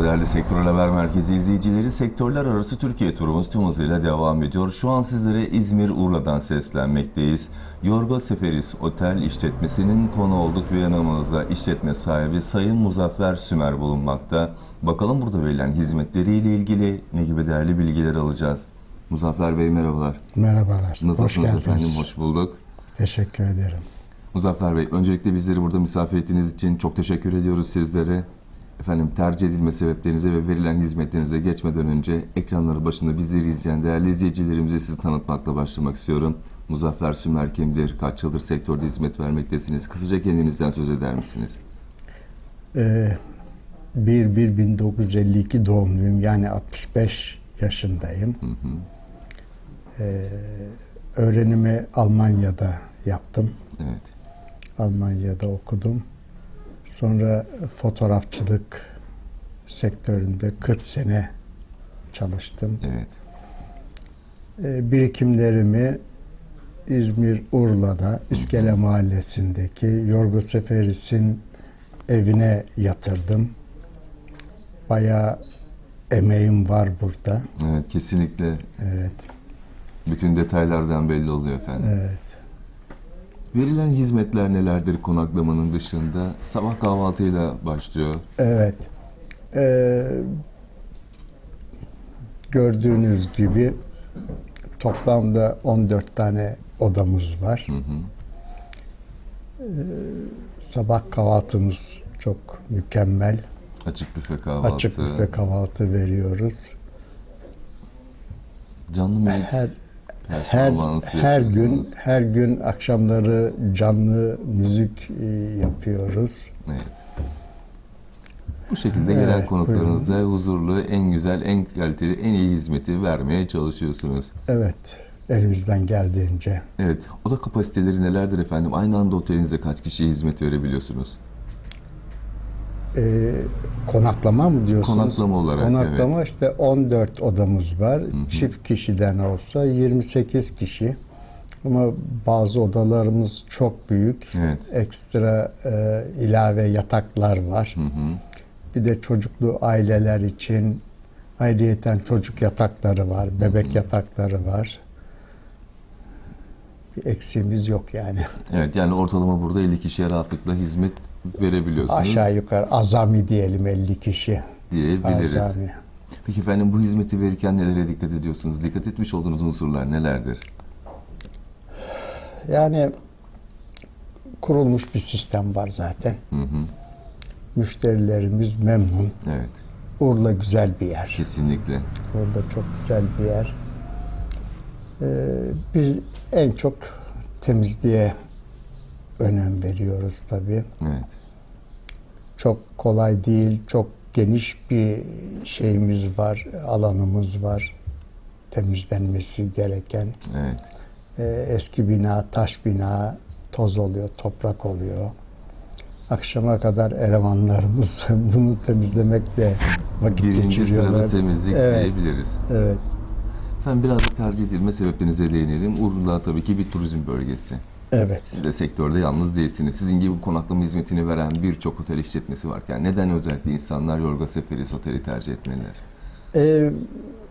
Merhaba değerli Sektör Haber Merkezi izleyicileri. Sektörler arası Türkiye turumuz tüm hızıyla devam ediyor. Şu an sizlere İzmir Urla'dan seslenmekteyiz. Yorgo Seferis Otel işletmesinin konu olduk ve yanımızda işletme sahibi Sayın Muzaffer Sümer bulunmakta. Bakalım burada verilen hizmetleriyle ilgili ne gibi değerli bilgiler alacağız. Muzaffer Bey merhabalar. Merhabalar. Hoş Nasılsınız geldiniz. efendim? Hoş bulduk. Teşekkür ederim. Muzaffer Bey, öncelikle bizleri burada misafir ettiğiniz için çok teşekkür ediyoruz sizlere. Efendim tercih edilme sebeplerinize ve verilen hizmetlerinize geçmeden önce ekranları başında bizleri izleyen değerli izleyicilerimize sizi tanıtmakla başlamak istiyorum. Muzaffer Sümer kimdir? Kaç yıldır sektörde hizmet vermektesiniz? Kısaca kendinizden söz eder misiniz? Ee, 1-1-1952 doğumluyum. Yani 65 yaşındayım. Ee, öğrenimi Almanya'da yaptım. Evet. Almanya'da okudum. Sonra fotoğrafçılık sektöründe 40 sene çalıştım. Evet. Ee, birikimlerimi İzmir Urla'da İskele Mahallesi'ndeki Yorgo Seferis'in evine yatırdım. Bayağı emeğim var burada. Evet, kesinlikle Evet, bütün detaylardan belli oluyor efendim. evet. Verilen hizmetler nelerdir konaklamanın dışında? Sabah kahvaltıyla başlıyor. Evet. Ee, gördüğünüz gibi toplamda 14 tane odamız var. Hı hı. Ee, sabah kahvaltımız çok mükemmel. Açık büfe kahvaltı. Açık büfe kahvaltı veriyoruz. Canlı mı? Her her her gün her gün akşamları canlı müzik e, yapıyoruz. Evet. Bu şekilde gelen Evet, konuklarınıza huzurlu, en güzel, en kaliteli, en iyi hizmeti vermeye çalışıyorsunuz. Evet, elimizden geldiğince. Evet, oda kapasiteleri nelerdir efendim? Aynı anda otelinizde kaç kişiye hizmet verebiliyorsunuz? E, konaklama mı diyorsunuz? Konaklama olarak, Konaklama işte 14 odamız var. Çift kişiden olsa 28 kişi. Ama bazı odalarımız çok büyük. Evet. Ekstra e, ilave yataklar var. Hı hı. Bir de çocuklu aileler için ayrıyeten çocuk yatakları var, bebek yatakları var. Bir eksiğimiz yok yani. Evet, yani ortalama burada 50 kişiye rahatlıkla hizmet verebiliyorsunuz Aşağı yukarı azami diyelim 50 kişi. diyebiliriz. Azami. Peki efendim bu hizmeti verirken nelere dikkat ediyorsunuz? Dikkat etmiş olduğunuz unsurlar nelerdir? Yani kurulmuş bir sistem var zaten. Hı hı. Müşterilerimiz memnun. Evet, Urla güzel bir yer. kesinlikle. Orada çok güzel bir yer. Ee, biz en çok temizliğe önem veriyoruz tabii. Evet. Çok kolay değil, çok geniş bir şeyimiz var, alanımız var. Temizlenmesi gereken. Evet. Ee, eski bina, taş bina, toz oluyor, toprak oluyor. Akşama kadar elemanlarımız bunu temizlemekle vakit Birinci geçiriyorlar. sırada temizlik Evet, diyebiliriz. evet. Efendim biraz da tercih edilme sebeplerinize değinelim. Urla tabii ki bir turizm bölgesi. Evet. Siz de sektörde yalnız değilsiniz. Sizin gibi konaklama hizmetini veren birçok otel işletmesi varken neden özellikle insanlar Yorga Seferis Oteli tercih etmeliler? Ee,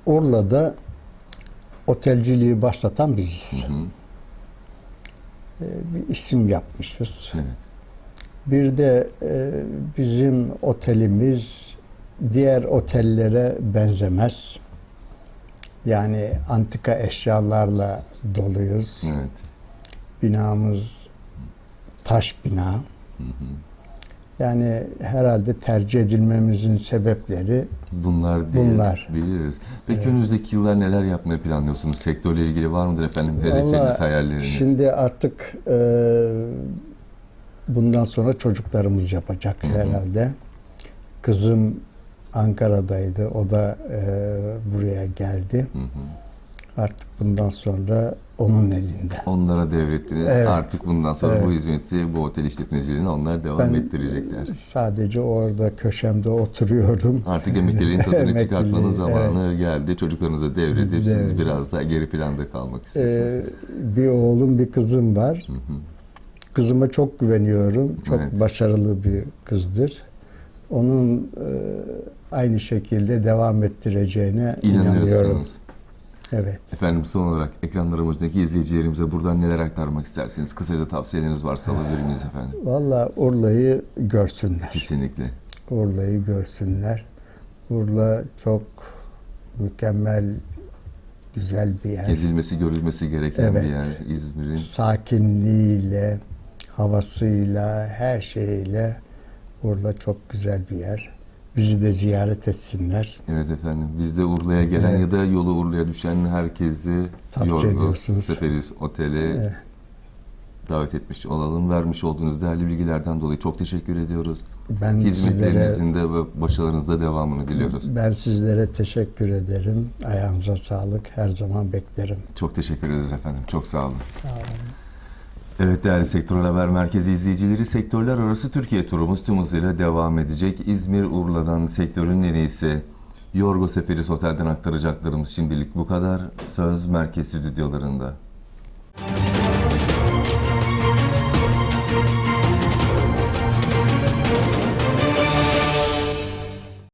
Urla'da otelciliği başlatan biziz. Hı hı. Ee, bir isim yapmışız. Evet. Bir de e, bizim otelimiz diğer otellere benzemez. Yani antika eşyalarla doluyuz. Evet. Binamız taş bina. Yani herhalde tercih edilmemizin sebepleri Bunlar diye Bunlar. biliriz. Peki önümüzdeki yıllar neler yapmayı planlıyorsunuz? Sektörle ilgili var mıdır efendim hedefleriniz, Vallahi hayalleriniz? Şimdi artık e, bundan sonra çocuklarımız yapacak herhalde. Kızım Ankara'daydı. O da e, buraya geldi. Hı hı. Artık bundan sonra onun elinde. Onlara devrettiniz. Evet. Artık bundan sonra Evet. bu hizmeti, bu otel işletmeciliğini onlar devam Ben- ettirecekler. Sadece orada köşemde oturuyorum. Artık emekliliğin tadını Emekliliği, çıkartmanın zamanı geldi. Çocuklarınıza devredip siz Evet. biraz daha geri planda kalmak istiyorsunuz. Ee, bir oğlum, bir kızım var. Kızıma çok güveniyorum. Çok Evet. başarılı bir kızdır. Onun e, aynı şekilde devam ettireceğine inanıyorum. Evet. Efendim son olarak ekranlarımızdaki izleyicilerimize buradan neler aktarmak istersiniz? Kısaca tavsiyeleriniz varsa alabilir miyiz efendim? Valla Urla'yı görsünler. Kesinlikle. Urla'yı görsünler. Urla çok mükemmel, güzel bir yer. Gezilmesi, görülmesi gereken Evet. bir yer. İzmir'in Sakinliğiyle, havasıyla, her şeyiyle Urla çok güzel bir yer. Bizi de ziyaret etsinler. Evet efendim. Biz de Urla'ya gelen Evet. ya da yolu Urla'ya düşen herkesi Tavsiye Yorgos. Seferis Otel'e Evet. davet etmiş olalım. Vermiş olduğunuz değerli bilgilerden dolayı çok teşekkür ediyoruz. Ben sizlere Hizmetlerinizin de ve başarılarınızda devamını diliyoruz. ben sizlere teşekkür ederim. Ayağınıza sağlık. Her zaman beklerim. Çok teşekkür ederiz efendim. Çok sağ olun. Evet değerli Sektör Haber Merkezi izleyicileri sektörler arası Türkiye turumuz tüm hızıyla devam edecek. İzmir Urla'dan sektörün en iyisi Yorgo Seferis Otel'den aktaracaklarımız şimdilik bu kadar. Söz Merkez Stüdyolarında.